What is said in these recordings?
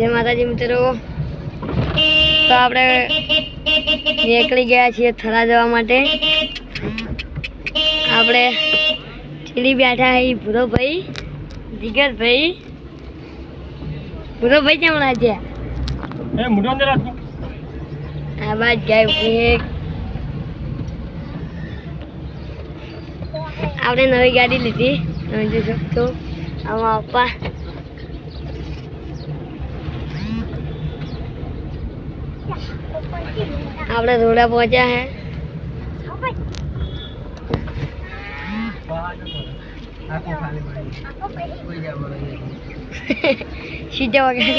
જય માતાજી મિત્રો. તો આપણે નીકળી ગયા છીએ થરા જવા માટે. આપણે ચીલી બેઠા હઈ ભૂરોભાઈ જીગરભાઈ. ભૂરોભાઈ કેમ રાખો આ બાજ ગાય આપણે નવી ગાડી લીધી. જોઈ શકતો આમાં પપ્પા આપણે રોડા પહોંચ્યા હે સીધા વગર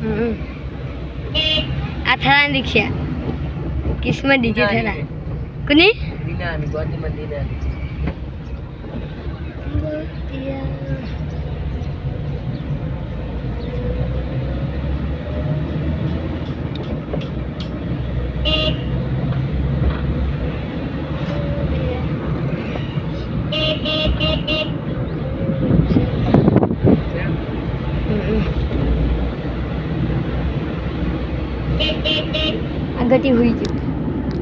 હમ. આ થરા દીક્ષા કિસ્મત દીધી થરા કોની આ ગટી હુઈ ગયું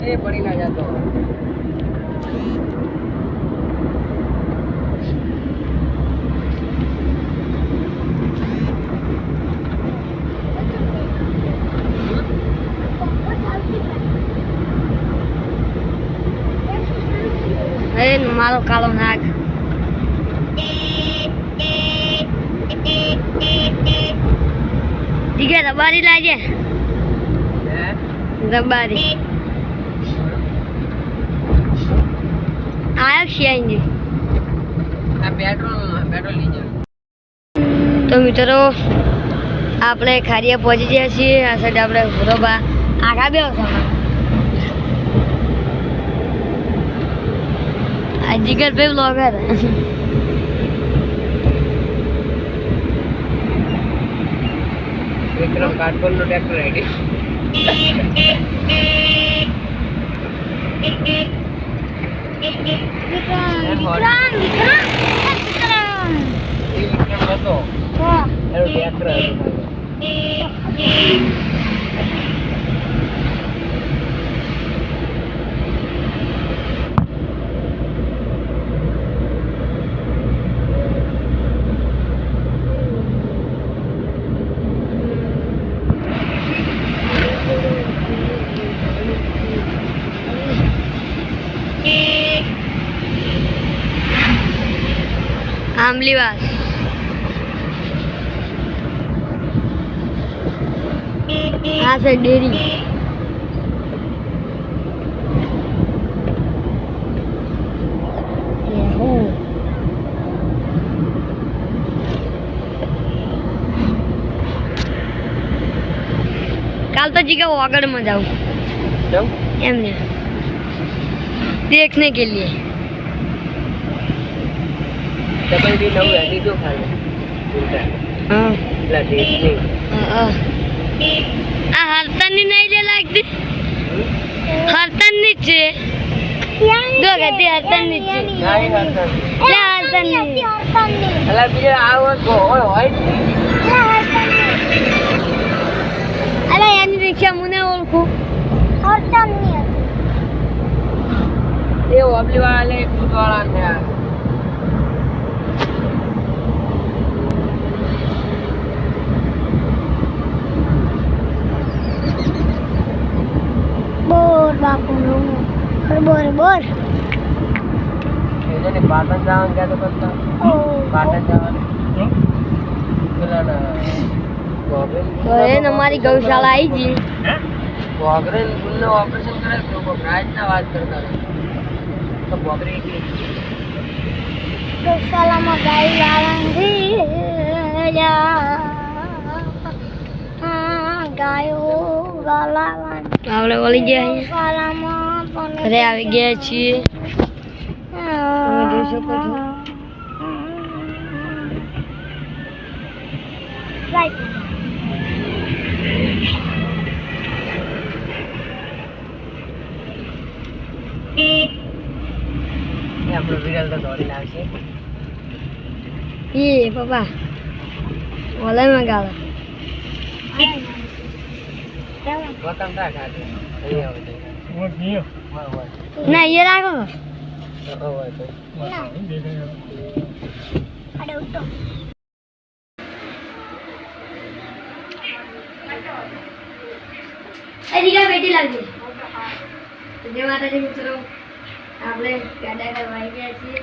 એ પડી ના જતો એ મારો કાળો નાગ દીકે રબારી લાગે રબારી આયો છે અહીં આ પેટ્રોલ પેટ્રોલ લઈ જાવ તો મિત્રો આપણે ખારીએ પહોંચી ગયા છીએ આ સાઈડ આપણે બરોબર આગા બે આ જીગરભાઈ બ્લોગર વિક્રમ કાટકોલ નો ટ્રેક્ટર એ હતો. એનો ટ્રેક્ટર હતો. આંબલીવાસ આ છે ડેરી કાલ તો જીગા વાગડમાં જાઉં કેમ એમને देखने के लिए ડબલ ડી નવું એની જો ખાલી हाँ એટલા આ હરતનની નહીં લે લાગતી? હરતનની છે. જો કહેતી હરતનની છે નહીં હરતા લે હરતનની અલા બીજા આ હોય હોય અરે એની રિક્ષા મને ઓળખું. એ ઓબલી વાળા લે દૂધ વાળા ને આ. બોર બોર એને પાટણ જવાનું ક્યાં તો કરતા પાટણ જવાનું પેલા ના ગોગરેન તો એને અમારી ગૌશાળા આવી ગઈ ગોગરેન ગુલનો ઓપરેશન કરે તો કોઈ પ્રાઇઝ ના વાત કરતા હતા. તો ગોગરે એકલી ગૌશાળામાં ગાય લાવંગી ગાયો આપણે ઓલી ગયા ઘરે આવી ગયા છીએ. તમે જોઈ શકો છો. આપણો વિરલ તો દોડી લાવશે એ પપ્પા ગાવે વતન રાખ આવે તો. ના એ રાખો. દીકરા બેટી લાગજે જય માતાજી મિત્રો. આપણે ગાડા કરવા આવી ગયા છીએ.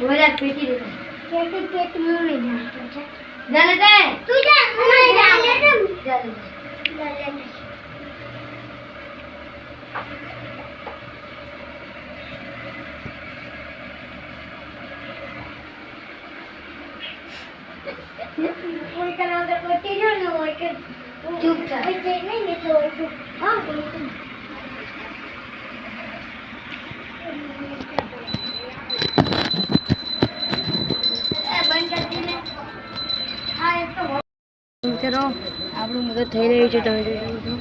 બધા પેટી નહીં જાણતો જાને તું જા હું જા. જાને કોઈ અંદર પટ્ટી જો હોય કે ચૂપ કોઈ નહીં ને તો ચૂપ હા કોઈ ચૂપ મિત્રો આપણું મદદ થઈ રહ્યું છે તમે જોઈ શકો છો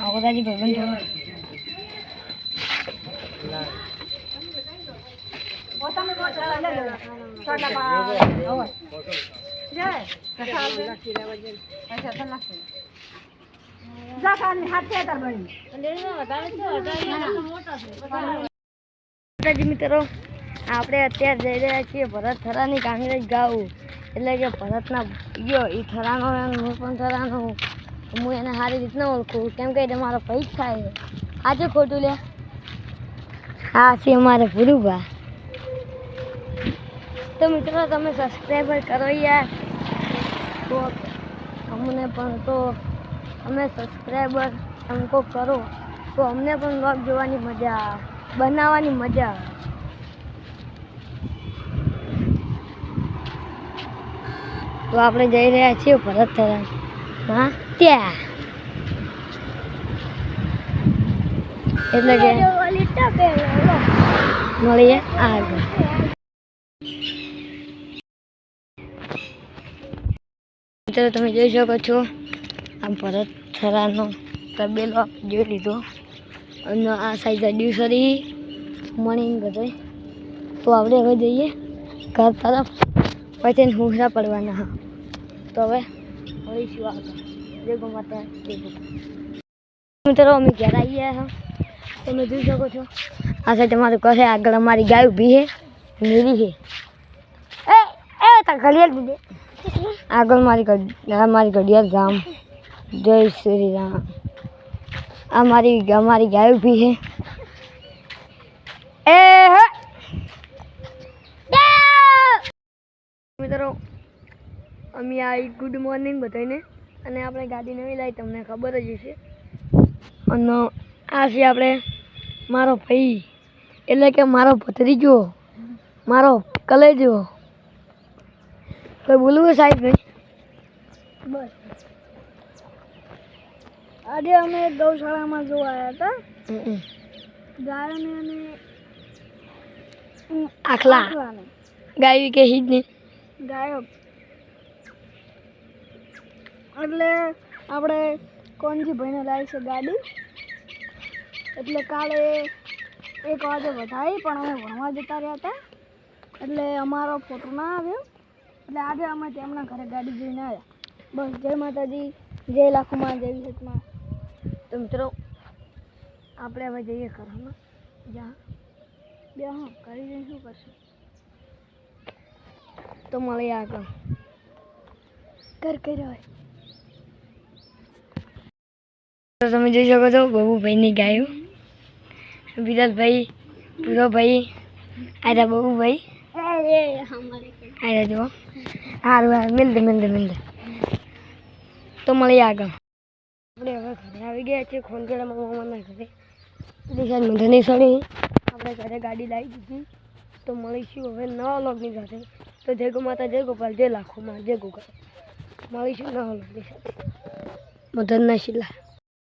આ બધાજી ભાઈબંધ મિત્રો, આપણે અત્યારે જઈ રહ્યા છીએ ભરત થરાની કાંગ્રેસ ગાવું. એટલે કે ભરતના ગયો એ થરાનો હું પણ થરાનો હું. એને સારી રીતના ઓળખું. કેમ કે મારો ભાઈ થાય આજે ખોટું લે. હા, છે અમારે ગુરુભા તો મિત્રો તમે સબસ્ક્રાઈબર કરો યાર. તો અમને પણ તો અમે સબસ્ક્રાઈબર અમકો કરો. તો અમને પણ વ્લોગ જોવાની મજા આવે બનાવવાની મજા આવે. તો આપણે જઈ રહ્યા છીએ ભરત થરા હા ત્યાં. એટલે કે મળીએ આગળ. મિત્રો, તમે જોઈ શકો છો આ ભરત થરાનો તબેલો આપણે જોઈ લીધો. અને આ સાઈઝ અડ્યુસરી મણિંગ બધે. તો આપણે હવે જઈએ ઘર તરફ. પછી હુંસરા પડવાના, હા. તો હવે મળીશું આગળ. જય ગો માતા જય. મિત્રો, અમે ઘેર આવી ગયા હા. તમે જોઈ શકો છો, આ સાઈડ અમારું ઘર આગળ અમારી ગાય ઊભી છે, નીરી છે. ઘડિયાળ દીધે. આગળ મારી આ મારી ઘડિયાળ ગામ જય શ્રી રામ આ મારી અમારી ગાય ઊભી છે. એ મિત્રો, અમે આવી ગુડ મોર્નિંગ બધાને અને આપણે ગાડી નવી લાવી, તમને ખબર જ હશે. અને આ છે આપણે મારો ભાઈ. એટલે કે મારો ભત્રીજો. મારો કલેજો. કોઈ બોલવું સાહેબ ભાઈ બસ. આજે અમે ગૌશાળામાં જોવા આવ્યા હતા. ગાયોને અને આખલા. ગાય કે હિજ ને ગાયો. એટલે આપણે કોણજી ભાઈને લાવી છે ગાડી. એટલે કાલે એક વાગે વધારી પણ અમે ભણવા જતા રહ્યા હતા. એટલે અમારો ફોટો ના આવ્યો. એટલે આજે અમે તેમના ઘરે ગાડી જોઈને આવ્યા. બસ જય માતાજી જય લાખુમાં જય વિશેષમાં તો મિત્રો આપણે હવે જઈએ ઘરમાં જ્યાં બે હા કરી જઈને શું કરશું? તો મળીએ આગળ. કર કર્યો તો તમે જોઈ શકો છો બબુભાઈની ગાયું. વિરાટભાઈ પૂરોભાઈ આરા બબુભાઈ. આરા જુઓ. સારું હારું. મિલદે મિલદે મિલદે તો મળીએ આગળ. આપણે હવે ઘરે આવી ગયા છીએ ખોનગેડામાં મામાના ઘરે. દિશા મધની સડી આપણે ઘરે ગાડી લાવી દીધી. તો મળીશું હવે નવા લોગની સાથે. તો જય ગો માતા જય ગોપાલ જય લાખોમાં જય ગોપાલ મળીશું નવા લોગની સાથે. મધનના શિલા.